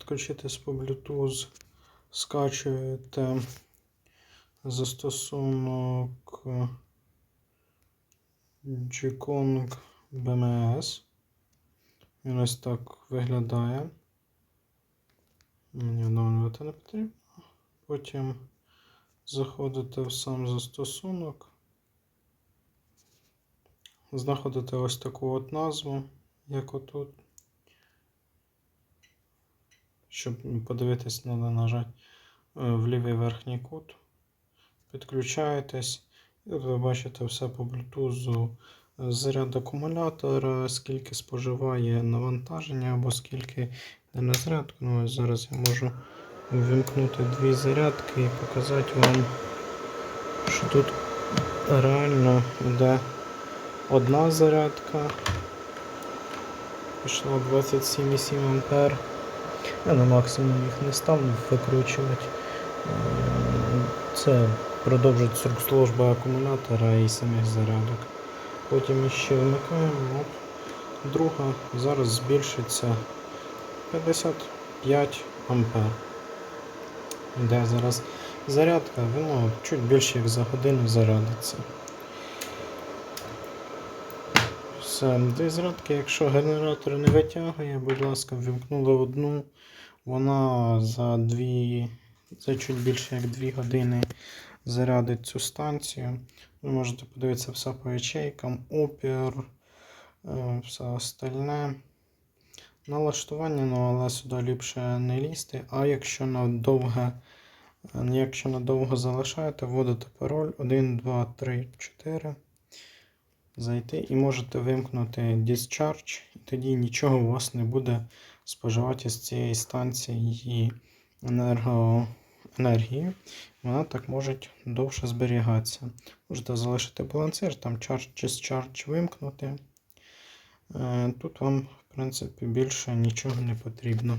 підключитись по Bluetooth, скачуєте застосунок G-Kong BMS. Він ось так виглядає. Мені оновлювати не потрібно. Потім заходите в сам застосунок. Знаходите ось таку от назву, як отут. Щоб подивитись, треба нажати е, в лівий верхній кут. Підключаєтесь. І от ви бачите все по Bluetooth. е, Заряд акумулятора, скільки споживає навантаження або скільки на зарядку. Ну, зараз я можу ввімкнути дві зарядки і показати вам, що тут реально йде одна зарядка. Пішла 27,7 ампер. Я на максимум їх не став викручувати. Е, Це продовжить срок служби акумулятора і самих зарядок. Потім ще вмикаємо. Оп. Друга зараз збільшиться 55 ампер. Йде зараз зарядка, воно чуть більше як за годину зарядиться. Все, дві зарядки, якщо генератор не витягує, будь ласка, ввімкнули одну, вона за дві, за чуть більше як 2 години зарядить цю станцію. Ви можете подивитися все по ячейкам, опір, е, все остальне. Налаштування, ну але сюди ліпше не лізти. А якщо на довге, е, якщо надовго залишаєте, вводите пароль 1, 2, 3, 4. Зайти і можете вимкнути Discharge, і тоді нічого у вас не буде споживати з цієї станції енерго... енергії. Вона так може довше зберігатися. Можете залишити балансир, там Charge Discharge вимкнути. Е, Тут вам, в принципі, більше нічого не потрібно.